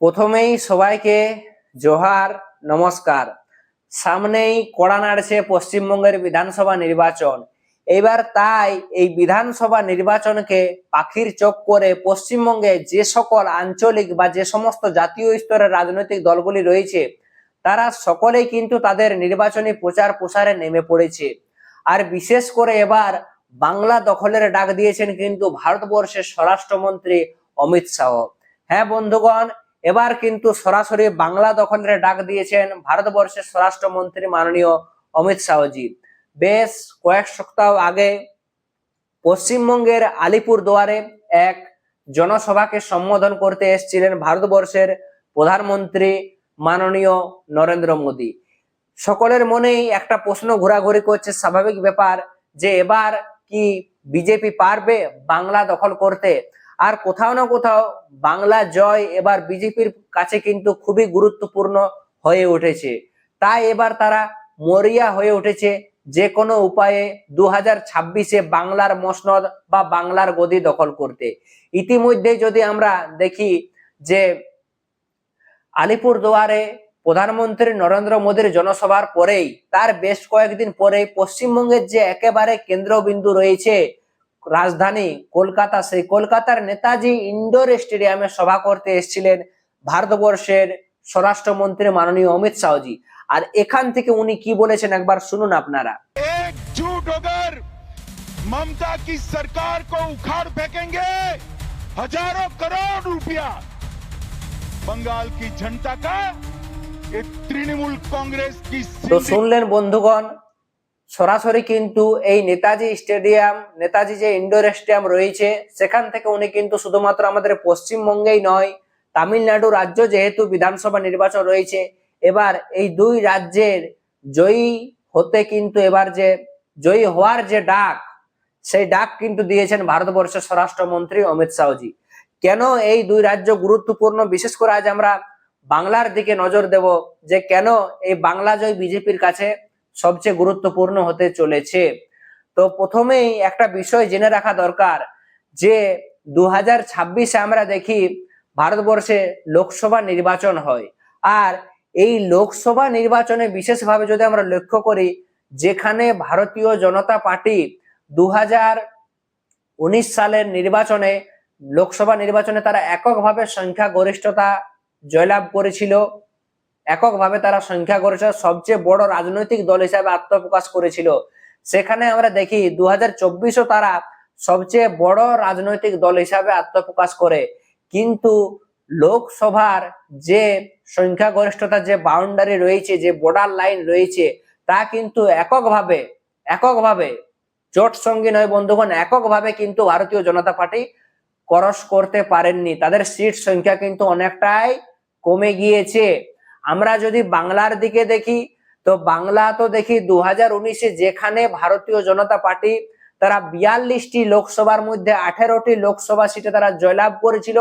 প্রথমেই সবাইকে জোহার, নমস্কার। সামনেই কড়া নাড়ছে পশ্চিমবঙ্গের বিধানসভা নির্বাচন। এবার তাই এই বিধানসভা নির্বাচনকে পাখির চোখ করে পশ্চিমবঙ্গে যে সকল আঞ্চলিক বা যে সমস্ত জাতীয় স্তরের রাজনৈতিক দলগুলি রয়েছে, তারা সকলেই কিন্তু তাদের নির্বাচনী প্রচার প্রসারে নেমে পড়েছে। আর বিশেষ করে এবার বাংলা দখলের ডাক দিয়েছেন কিন্তু ভারতবর্ষের স্বরাষ্ট্রমন্ত্রী অমিত শাহ। হ্যাঁ বন্ধুগণ এবার কিন্তু সরাসরি বাংলা দখলের ডাক দিয়েছেন ভারতবর্ষের স্বরাষ্ট্রমন্ত্রী মাননীয় অমিত শাহজি। বেশ কয়েক সপ্তাহ আগে পশ্চিমবঙ্গের আলিপুর দুয়ারে এক জনসভাকে সম্বোধন করতে এসেছিলেন ভারতবর্ষের প্রধানমন্ত্রী মাননীয় নরেন্দ্র মোদী। সকলের মনেই একটা প্রশ্ন ঘোরাঘুরি করছে, স্বাভাবিক ব্যাপার যে এবার কি বিজেপি পারবে বাংলা দখল করতে? আর কোথাও না কোথাও বাংলা জয় এবার বিজেপির কাছে কিন্তু খুবই গুরুত্বপূর্ণ হয়ে উঠেছে। তাই এবার তারা মরিয়া হয়ে উঠেছে যে কোনো উপায়ে দু হাজার ছাব্বিশে বাংলার মসনদ বা বাংলার গদি দখল করতে। ইতিমধ্যে যদি আমরা দেখি যে আলিপুর দুয়ারে প্রধানমন্ত্রী নরেন্দ্র মোদীর জনসভার পরেই, তার বেশ কয়েকদিন পরেই পশ্চিমবঙ্গের যে একেবারে কেন্দ্রবিন্দু রয়েছে রাজধানী কলকাতা সেই কলকাতার নেতাজি ইন্ডোর স্টেডিয়ামে সভা করতে এসেছিলেন ভারতবর্ষের স্বরাষ্ট্রমন্ত্রী মাননীয় অমিত শাহজি আর এখান থেকে উনি কি বলেছেন একবার শুনুন আপনারা एकजुट होकर ममता की सरकार को उखाड़ फेंकेंगे हजारों करोड़ रुपया बंगाल की जनता का ये तृणमूल कांग्रेस की তো सिंधी শুনলেন বন্ধুগণ সরাসরি কিন্তু এই নেতাজি স্টেডিয়াম, নেতাজি যে ইন্ডোর স্টেডিয়াম রয়েছে, সেখান থেকে উনি কিন্তু শুধুমাত্র আমাদের পশ্চিমবঙ্গেই নয়, তামিলনাড়ু রাজ্য যেহেতু বিধানসভা নির্বাচন রয়েছে, এবার এই দুই রাজ্যের জয়ী হতে কিন্তু এবার যে, জয়ী হওয়ার যে ডাক, সেই ডাক কিন্তু দিয়েছেন ভারতবর্ষের স্বরাষ্ট্রমন্ত্রী অমিত শাহজি। কেন এই দুই রাজ্য গুরুত্বপূর্ণ? বিশেষ করে আজ আমরা বাংলার দিকে নজর দেব যে কেন এই বাংলা জয় বিজেপির কাছে সবচেয়ে গুরুত্বপূর্ণ হতে চলেছে। তো প্রথমেই একটা বিষয় জেনে রাখা দরকার যে দু হাজার ছাব্বিশে আমরা দেখি ভারতবর্ষে লোকসভা নির্বাচন হয়। আর এই লোকসভা নির্বাচনে বিশেষভাবে যদি আমরা লক্ষ্য করি, যেখানে ভারতীয় জনতা পার্টি দু হাজার উনিশ সালের নির্বাচনে, লোকসভা নির্বাচনে তারা এককভাবে সংখ্যা গরিষ্ঠতা জয়লাভ করেছিল। এককভাবে তারা সংখ্যা গরিষ্ঠ সবচেয়ে বড় রাজনৈতিক দল হিসাবে আত্মপ্রকাশ করেছিল। সেখানে আমরা দেখি দু হাজার তারা সবচেয়ে বড় রাজনৈতিক দল হিসাবে আত্মপ্রকাশ করে। কিন্তু লোকসভার যে সংখ্যাগরিষ্ঠতার যে বাউন্ডারি রয়েছে, যে বর্ডার লাইন রয়েছে, তা কিন্তু এককভাবে এককভাবে জোট সঙ্গী নয় বন্ধুগণ এককভাবে কিন্তু ভারতীয় জনতা পার্টি করস করতে পারেননি। তাদের সিট সংখ্যা কিন্তু অনেকটাই কমে গিয়েছে। আমরা যদি বাংলার দিকে দেখি, তো বাংলা তো দেখি দু হাজার যেখানে ভারতীয় জনতা পার্টি তারা বিয়াল্লিশটি লোকসভার মধ্যে আঠেরোটি লোকসভা সিটে তারা জয়লাভ করেছিল,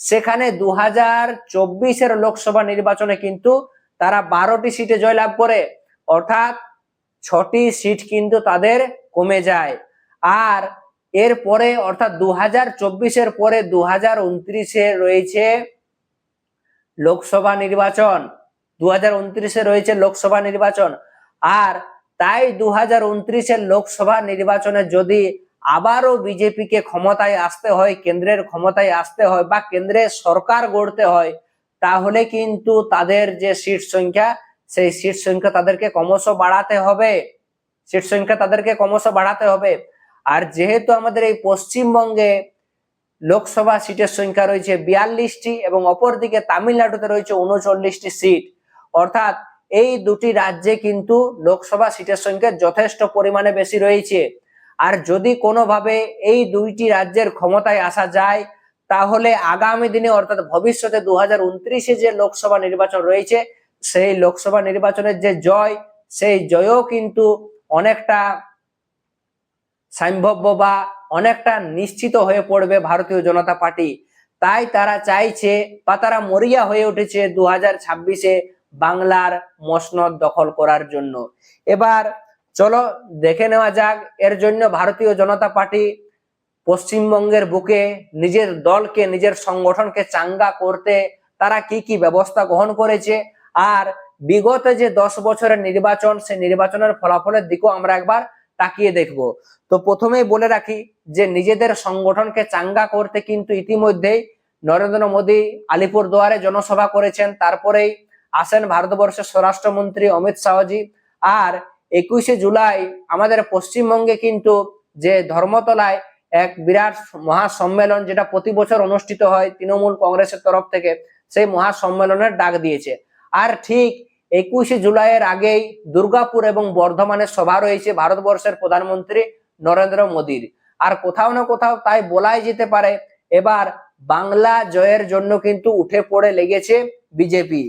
সেখানে দু হাজার চব্বিশের লোকসভা নির্বাচনে কিন্তু তারা বারোটি সিটে জয়লাভ করে। অর্থাৎ ছটি সিট কিন্তু তাদের কমে যায়। আর এর পরে, অর্থাৎ দু হাজার চব্বিশের পরে দু হাজার উনত্রিশে রয়েছে লোকসভা নির্বাচন। দু হাজার রয়েছে লোকসভা নির্বাচন। আর তাই দু হাজার লোকসভা নির্বাচনে যদি আবারও বিজেপিকে ক্ষমতায় আসতে হয়, কেন্দ্রের ক্ষমতায় আসতে হয় বা কেন্দ্রে সরকার গড়তে হয়, তাহলে কিন্তু তাদের যে সিট সংখ্যা, সেই সিট সংখ্যা তাদেরকে ক্রমশ বাড়াতে হবে। সিট সংখ্যা তাদেরকে ক্রমশ বাড়াতে হবে। আর যেহেতু আমাদের এই পশ্চিমবঙ্গে লোকসভা সিটের সংখ্যা রয়েছে বিয়াল্লিশটি এবং অপরদিকে তামিলনাড়ুতে রয়েছে উনচল্লিশটি সিট অর্থাৎ এই দুটি রাজ্যে কিন্তু লোকসভা সিটের সংখ্যা যথেষ্ট পরিমাণে বেশি রয়েছে। আর যদি কোনোভাবে এই দুইটি রাজ্যের ক্ষমতায় আসা যায়, তাহলে আগামী দিনে অর্থাৎ ভবিষ্যতে দু হাজার যে লোকসভা নির্বাচন রয়েছে, সেই লোকসভা নির্বাচনের যে জয়, সেই জয়ও কিন্তু অনেকটা সম্ভাব্য বা অনেকটা নিশ্চিত হয়ে পড়বে ভারতীয় জনতা পার্টি। তাই তারা চাইছে বা তারা মরিয়া হয়ে উঠেছে দু হাজার ছাব্বিশে বাংলার মসনদ দখল করার জন্য। এবার চলো দেখে নেওয়া যাক, এর জন্য ভারতীয় জনতা পার্টি পশ্চিমবঙ্গের বুকে নিজের দলকে, নিজের সংগঠনকে চাঙ্গা করতে তারা কি কি ব্যবস্থা গ্রহণ করেছে আর বিগত যে দশ বছরের নির্বাচন, সেই নির্বাচনের ফলাফলের দিকেও আমরা একবার তাকিয়ে দেখব। তো প্রথমেই বলে রাখি যে নিজেদের সংগঠনকে চাঙ্গা করতে কিন্তু ইতিমধ্যেই নরেন্দ্র মোদী আলিপুরদুয়ারে জনসভা করেছেন, তারপরেই আসেন ভারতবর্ষের স্বরাষ্ট্রমন্ত্রী অমিত শাহজি। আর একুশে জুলাই আমাদের পশ্চিমবঙ্গে কিন্তু যে ধর্মতলায় এক বিরাট মহাসম্মেলন যেটা প্রতি বছর অনুষ্ঠিত হয় তৃণমূল কংগ্রেসের তরফ থেকে, সেই মহাসম্মেলনের ডাক দিয়েছে। আর ঠিক একুশে জুলাইয়ের আগেই দুর্গাপুর এবং বর্ধমানের সভা রয়েছে ভারতবর্ষের প্রধানমন্ত্রী নরেন্দ্র মোদীর। আর কোথাও না কোথাও তাই বলাই যেতে পারে, এবার বাংলা জয়ের জন্য কিন্তু উঠে পড়ে লেগেছে বিজেপি।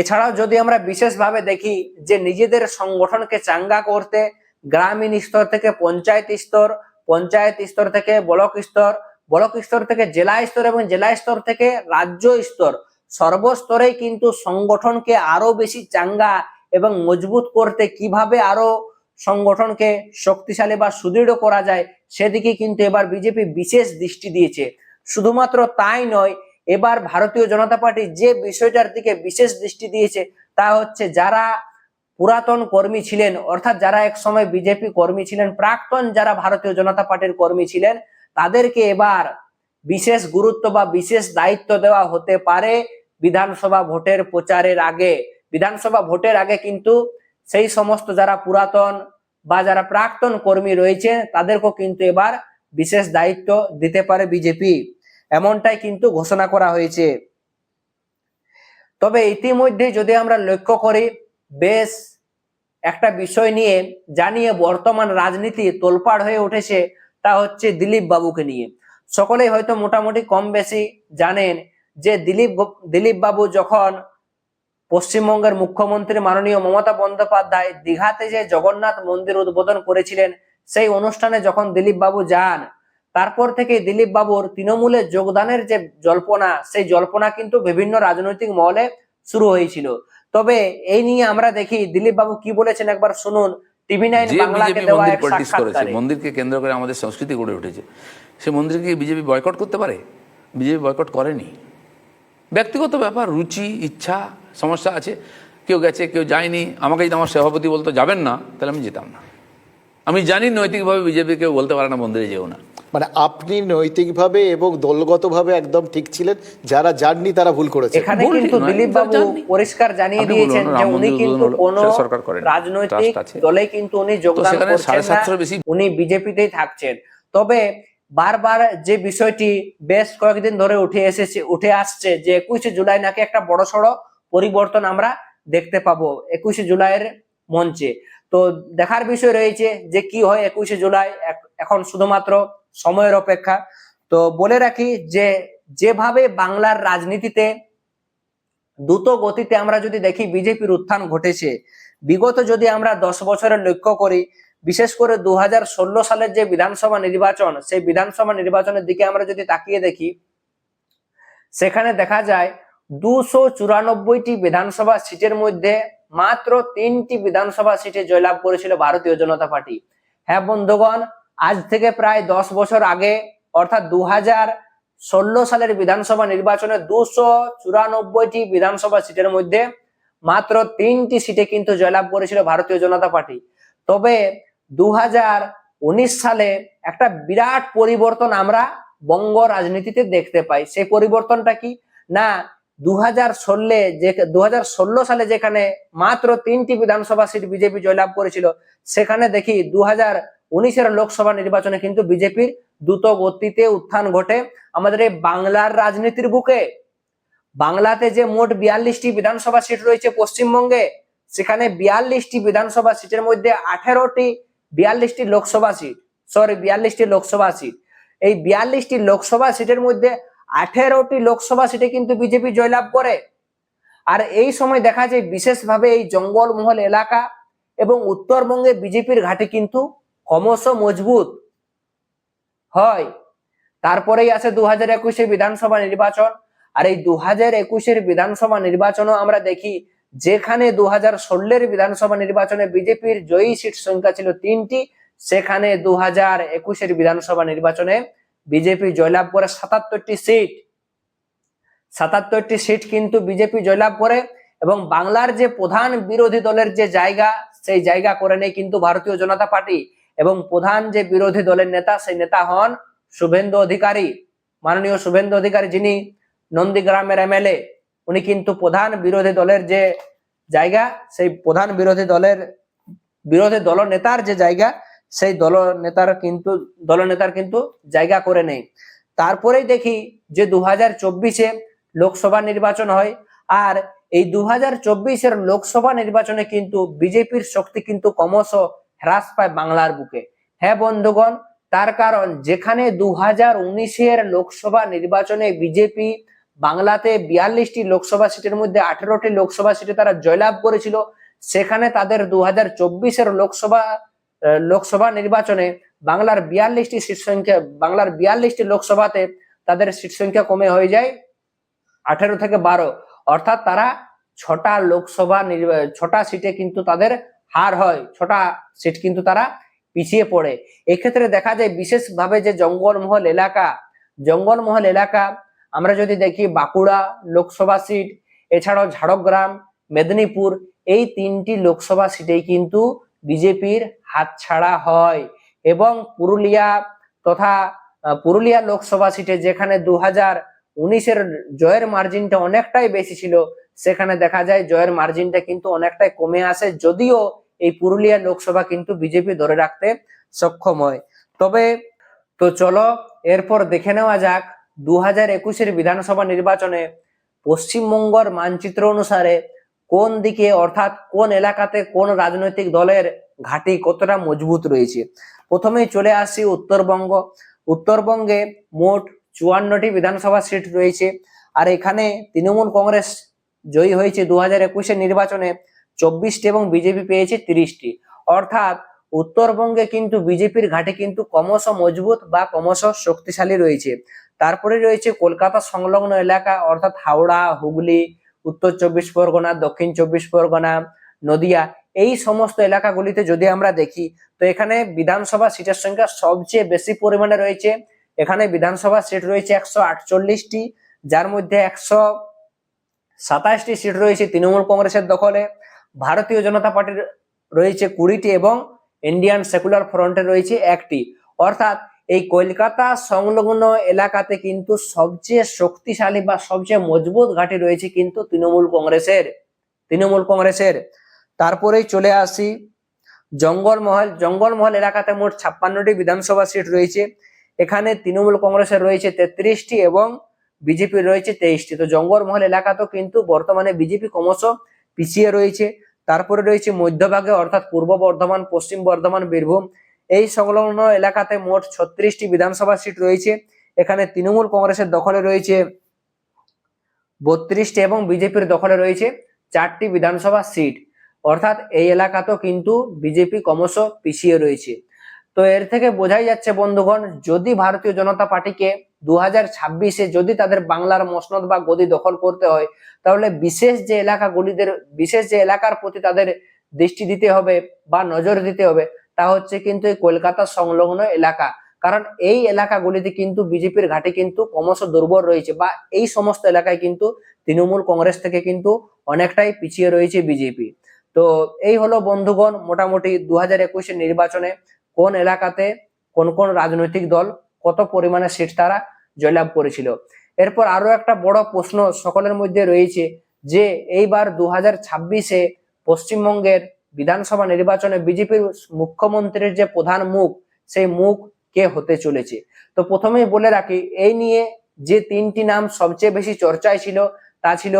এছাড়াও যদি আমরা বিশেষভাবে দেখি যে নিজেদের সংগঠনকে চাঙ্গা করতে, গ্রামীণ স্তর থেকে পঞ্চায়েত স্তর পঞ্চায়েত স্তর থেকে ব্লক স্তর ব্লক স্তর থেকে জেলা স্তর এবং জেলা স্তর থেকে রাজ্য স্তর, সর্বস্তরেই কিন্তু সংগঠনকে আরও বেশি চাঙ্গা এবং মজবুত করতে কীভাবে আরও সংগঠনকে শক্তিশালী বা সুদৃঢ় করা যায়, সেদিকে কিন্তু এবার বিজেপি বিশেষ দৃষ্টি দিয়েছে। শুধুমাত্র তাই নয় এবার ভারতীয় জনতা পার্টি যে বিষয়টার দিকে বিশেষ দৃষ্টি দিয়েছে, তা হচ্ছে যারা পুরাতন কর্মী ছিলেন, অর্থাৎ যারা এক সময় বিজেপি কর্মী ছিলেন, প্রাক্তন যারা ভারতীয় জনতা পার্টির কর্মী ছিলেন, তাদেরকে এবার বিশেষ গুরুত্ব বা বিশেষ দায়িত্ব দেওয়া হতে পারে বিধানসভা ভোটের প্রচারের আগে। বিধানসভা ভোটের আগে কিন্তু সেই সমস্ত যারা পুরাতন বা যারা প্রাক্তন কর্মী রয়েছে, তাদেরকেও কিন্তু এবার বিশেষ দায়িত্ব দিতে পারে বিজেপি। এমনটাই কিন্তু ঘোষণা করা হয়েছে। তবে ইতিমধ্যে যদি আমরা লক্ষ্য করি, বেশ একটা বিষয় নিয়ে জানিয়ে বর্তমান রাজনীতি তোলপাড় হয়ে উঠেছে, তা হচ্ছে দিলীপ বাবুকে নিয়ে। সকলেই হয়তো মোটামুটি কম বেশি জানেন যে দিলীপ দিলীপ বাবু যখন পশ্চিমবঙ্গের মুখ্যমন্ত্রী মাননীয় মমতা বন্দ্যোপাধ্যায় দীঘাতে যে জগন্নাথ মন্দির উদ্বোধন করেছিলেন, সেই অনুষ্ঠানে যখন দিলীপ বাবু যান তারপর থেকে দিলীপ বাবুর তৃণমূলে যোগদানের যে জল্পনা সেই জল্পনা কিন্তু বিভিন্ন রাজনৈতিক মহলে শুরু হয়েছিল। তবে এই নিয়ে আমরা দেখি দিলীপ বাবু কি বলেছেন একবার শুনুন। টিভি নাইন বাংলাকে দেওয়া এক সাক্ষাৎকারে। মন্দিরকে কেন্দ্র করে আমাদের সংস্কৃতি গড়ে উঠেছে। সে মন্দিরকে বিজেপি বয়কট করতে পারে? বিজেপি বয়কট করেনি। ব্যক্তিগত ব্যাপার রুচি ইচ্ছা সমস্যা আছে। কেউ গেছে কেউ যায়নি। আমাকে যদি আমার সভাপতি বলতো যাবেন না তাহলে আমি যেতাম না। আমি জানি নৈতিকভাবে বিজেপি কেউ বলতে পারে না মন্দিরে যেও না। মানে আপনি নৈতিকভাবে এবং দলগতভাবে একদম ঠিক ছিলেন যারা যাননি তারা ভুল করেছে। এখানে কিন্তু দিলীপ বাবু পরিষ্কার জানিয়ে দিয়েছেন যে উনি কিন্তু কোনো। রাজনৈতিক দলে কিন্তু উনি যোগদান করছেন সাড়ে না বেশি- উনি বিজেপিতেই থাকছেন। তবে বারবার যে বিষয়টি বেশ কয়েকদিন ধরে উঠে এসেছে উঠে আসছে যে একুশে জুলাই নাকি একটা বড়সড় পরিবর্তন আমরা দেখতে পাবো একুশে জুলাইয়ের মঞ্চে। তো দেখার বিষয় রয়েছে যে কি হয় একুশে জুলাই এখন শুধুমাত্র সময়ের অপেক্ষা। তো বলে রাখি যে, যেভাবে বাংলার রাজনীতিতে দ্রুত গতিতে আমরা যদি দেখি বিজেপির উত্থান ঘটেছে, বিগত যদি আমরা দশ বছরের লক্ষ্য করি, বিশেষ করে দু হাজার ষোলো সালের যে বিধানসভা নির্বাচন, সেই বিধানসভা নির্বাচনের দিকে আমরা যদি তাকিয়ে দেখি, সেখানে দেখা যায় দুশো চুরানব্বইটি বিধানসভা সিটের মধ্যে মাত্র তিনটি বিধানসভা সিটে জয়লাভ করেছিল ভারতীয় জনতা পার্টি। হ্যাঁ বন্ধুগণ আজ থেকে প্রায় দশ বছর আগে, অর্থাৎ দু ষোলো সালের বিধানসভা নির্বাচনে দুশো চুরানব্বইটি বিধানসভা সিটের মধ্যে মাত্র তিনটি সিটে কিন্তু জয়লাভ করেছিল ভারতীয় জনতা পার্টি। তবে দু সালে একটা বিরাট পরিবর্তন আমরা বঙ্গ রাজনীতিতে দেখতে পাই। সেই পরিবর্তনটা কি? না দু হাজার ষোলে যে দু হাজার ষোলো সালে যেখানে মাত্র তিনটি বিধানসভা সিট বিজেপি জয়লাভ করেছিল, সেখানে দেখি দু হাজার উনিশের লোকসভা নির্বাচনে কিন্তু বিজেপির দ্রুত গতিতে উত্থান ঘটে আমাদের এই বাংলার রাজনীতির বুকে। বাংলাতে যে মোট বিয়াল্লিশটি বিধানসভা সিট রয়েছে পশ্চিমবঙ্গে, সেখানে বিয়াল্লিশটি বিধানসভা সিটের মধ্যে আঠেরোটি বিয়াল্লিশটি লোকসভা সিট সরি বিয়াল্লিশটি লোকসভা সিট। এই বিয়াল্লিশটি লোকসভা সিটের মধ্যে আঠেরোটি লোকসভা সিটে কিন্তু বিজেপি জয়লাভ করে। আর এই সময় দেখা যায় বিশেষভাবে এই জঙ্গলমহল এলাকা এবং উত্তরবঙ্গে বিজেপির ঘাটে কিন্তু ক্রমশ মজবুত। হয়। তারপরেই আছে দু হাজার একুশে বিধানসভা নির্বাচন। আর এই দু হাজার একুশের বিধানসভা নির্বাচনও আমরা দেখি, যেখানে দু হাজার ষোলের বিধানসভা নির্বাচনে বিজেপির জয়ী সিট সংখ্যা ছিল তিনটি, সেখানে দু হাজার একুশের বিধানসভা নির্বাচনে বিজেপি জয়লাভ করে সাতাত্তরটি সিট। সাতাত্তরটি সিট কিন্তু বিজেপি জয়লাভ করে এবং বাংলার যে প্রধান বিরোধী দলের যে জায়গা, সেই জায়গা করে নেই কিন্তু ভারতীয় জনতা পার্টি। এবং প্রধান যে বিরোধী দলের নেতা, সেই নেতা হন শুভেন্দু অধিকারী। মাননীয় শুভেন্দু অধিকারী যিনি নন্দীগ্রামের এমএলএ, উনি কিন্তু প্রধান বিরোধী দলের যে জায়গা, সেই প্রধান বিরোধী দলের বিরোধী দল নেতার যে জায়গা, সেই দল নেতার কিন্তু দল নেতার কিন্তু জায়গা করে নেই। তারপরেই দেখি যে দু হাজার চব্বিশে লোকসভা নির্বাচন হয় আর এই দু হাজার চব্বিশের লোকসভা নির্বাচনে কিন্তু বিজেপির শক্তি কিন্তু ক্রমশ হ্রাস পায় বাংলার বুকে। হ্যাঁ বন্ধুগণ, তার কারণ যেখানে দু হাজার উনিশের লোকসভা নির্বাচনে বিজেপি বাংলাতে বিয়াল্লিশটি লোকসভা সিটের মধ্যে আঠেরোটি লোকসভা সিটে তারা জয়লাভ করেছিল, সেখানে তাদের দু হাজার চব্বিশের লোকসভা লোকসভা নির্বাচনে বাংলার বিয়াল্লিশটি সিট সংখ্যা, বাংলার বিয়াল্লিশটি লোকসভাতে তাদের সিট সংখ্যা কমে হয়ে যায় আঠেরো থেকে বারো। অর্থাৎ তারা ছটা লোকসভা ছটা সিটে কিন্তু তাদের হার হয়, ছটা সিট কিন্তু তারা পিছিয়ে পড়ে। এক্ষেত্রে দেখা যায় বিশেষভাবে যে জঙ্গলমহল এলাকা জঙ্গলমহল এলাকা, আমরা যদি দেখি বাঁকুড়া লোকসভা সিট এছাড়াও ঝাড়গ্রাম, মেদিনীপুর, এই তিনটি লোকসভা সিটেই কিন্তু বিজেপির হাতছাড়া হয় এবং পুরুলিয়া তথা পুরুলিয়া লোকসভা সিটে যেখানে দু হাজার উনিশের জয়ের মার্জিনটা অনেকটাই বেশি ছিল সেখানে দেখা যায় জয়ের মার্জিনটা কিন্তু অনেকটাই কমে আসে, যদিও এই পুরুলিয়া লোকসভা কিন্তু বিজেপি ধরে রাখতে সক্ষম হয়। তবে তো চলো, এরপর দেখে নেওয়া যাক দু হাজার একুশের বিধানসভা নির্বাচনে পশ্চিমবঙ্গর মানচিত্র অনুসারে কোন দিকে অর্থাৎ কোন এলাকাতে কোন রাজনৈতিক দলের ঘাঁটি কতটা মজবুত রয়েছে? প্রথমেই চলে আসি উত্তরবঙ্গ। উত্তরবঙ্গে মোট চুয়ান্নটি বিধানসভা সিট রয়েছে, আর এখানে তৃণমূল কংগ্রেস জয়ী হয়েছে দু হাজার একুশের নির্বাচনে চব্বিশটি এবং বিজেপি পেয়েছে তিরিশটি। অর্থাৎ উত্তরবঙ্গে কিন্তু বিজেপির ঘাটে কিন্তু ক্রমশ মজবুত বা ক্রমশ শক্তিশালী রয়েছে। তারপরে রয়েছে কলকাতা সংলগ্ন এলাকা, অর্থাৎ হাওড়া, হুগলি, উত্তর চব্বিশ পরগনা, দক্ষিণ চব্বিশ পরগনা, নদিয়া, এই সমস্ত এলাকাগুলিতে যদি আমরা দেখি, তো এখানে বিধানসভা সিটের সংখ্যা সবচেয়ে বেশি পরিমাণে রয়েছে। এখানে বিধানসভা সিট রয়েছে একশো আটচল্লিশটি, যার মধ্যে একশো সাতাশটি সিট রয়েছে তৃণমূল কংগ্রেসের দখলে, ভারতীয় জনতা পার্টির রয়েছে কুড়িটি এবং ইন্ডিয়ান সেকুলার ফ্রন্টে রয়েছে একটি। অর্থাৎ এই কলকাতা সংলগ্ন এলাকাতে কিন্তু সবচেয়ে শক্তিশালী বা সবচেয়ে মজবুত ঘাঁটি রয়েছে কিন্তু তৃণমূল কংগ্রেসের তৃণমূল কংগ্রেসের। তারপরেই চলে আসি জঙ্গলমহল। জঙ্গলমহল এলাকাতে মোট ছাপ্পান্নটি বিধানসভা সিট রয়েছে। এখানে তৃণমূল কংগ্রেসের রয়েছে তেত্রিশটি এবং বিজেপি রয়েছে তেইশটি। তো জঙ্গলমহল এলাকাতেও কিন্তু বর্তমানে বিজেপি ক্রমশ পিছিয়ে রয়েছে। তারপরে রয়েছে মধ্যভাগে অর্থাৎ পূর্ব বর্ধমান, পশ্চিম বর্ধমান, বীরভূম। এই সংলগ্ন এলাকাতে মোট ছত্রিশটি বিধানসভা সিট রয়েছে। এখানে তৃণমূল কংগ্রেসের দখলে রয়েছে বত্রিশটি এবং বিজেপির দখলে রয়েছে চারটি বিধানসভা সিট। অর্থাৎ এই এলাকাতেও কিন্তু বিজেপি ক্রমশ পিছিয়ে রয়েছে। তো এর থেকে বোঝাই যাচ্ছে, বন্ধুগণ, যদি ভারতীয় জনতা পার্টিকে দু হাজার ছাব্বিশে যদি তাদের বাংলার মসনদ বা গদি দখল করতে হয়, তাহলে বিশেষ যে এলাকাগুলিদের বিশেষ যে এলাকার প্রতি তাদের দৃষ্টি দিতে হবে বা নজর দিতে হবে, তা হচ্ছে কিন্তু এই কলকাতা সংলগ্ন এলাকা। কারণ এই এলাকাগুলিতে কিন্তু বিজেপির ঘাটে কিন্তু ক্রমশ দুর্বল রয়েছে বা এই সমস্ত এলাকায় কিন্তু তৃণমূল কংগ্রেস থেকে কিন্তু অনেকটাই পিছিয়ে রয়েছে বিজেপি। তো এই হলো, বন্ধুগণ, মোটামুটি দু হাজার নির্বাচনে কোন এলাকাতে কোন কোন রাজনৈতিক দল কত পরিমাণে সিট তারা জয়লাভ করেছিল। এরপর আরও একটা বড় প্রশ্ন সকলের মধ্যে রয়েছে যে এইবার দু হাজার ছাব্বিশে পশ্চিমবঙ্গের বিধানসভা নির্বাচনে বিজেপির মুখ্যমন্ত্রীর যে প্রধান মুখ, সেই মুখ কে হতে চলেছে? তো প্রথমেই বলে রাখি, এই নিয়ে যে তিনটি নাম সবচেয়ে বেশি চর্চায় ছিল, তা ছিল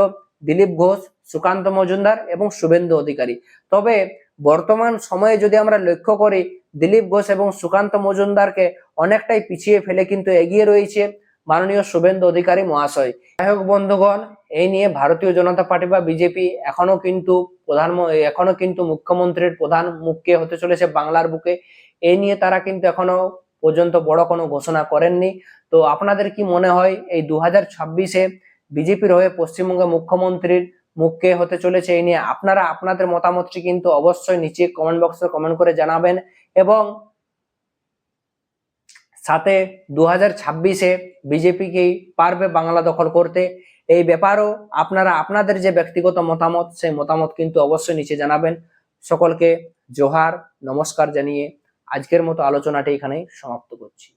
দিলীপ ঘোষ, সুকান্ত মজুমদার এবং শুভেন্দু অধিকারী। তবে বর্তমান সময়ে যদি আমরা লক্ষ্য করি, দিলীপ ঘোষ এবং সুকান্ত মজুমদারকে অনেকটাই পিছিয়ে ফেলে কিন্তু এগিয়ে রয়েছে মাননীয় শুভেন্দু অধিকারী মহাশয়। যাই হোক বন্ধুগণ, এই নিয়ে ভারতীয় জনতা পার্টি বা বিজেপি এখনও কিন্তু প্রধান এখনও কিন্তু মুখ্যমন্ত্রীর প্রধান মুখকে হতে চলেছে বাংলার বুকে। এই নিয়ে তারা কিন্তু এখনও পর্যন্ত বড় কোনো ঘোষণা করেননি। তো আপনাদের কি মনে হয়, এই দু হাজার ছাব্বিশে বিজেপির হয়ে পশ্চিমবঙ্গের মুখ্যমন্ত্রীর মুখকে হতে চলেছে, এই নিয়ে আপনারা আপনাদের মতামতটি কিন্তু অবশ্যই নিচে কমেন্ট বক্সে কমেন্ট করে জানাবেন এবং সাথে দু হাজার ছাব্বিশে বিজেপিকেই পারবে বাংলা দখল করতে। এই ব্যাপারও আপনারা আপনাদের যে ব্যক্তিগত মতামত, সেই মতামত কিন্তু অবশ্যই নিচে জানাবেন। সকলকে জোহার, নমস্কার জানিয়ে আজকের মতো আলোচনাটি এখানেই সমাপ্ত করছি।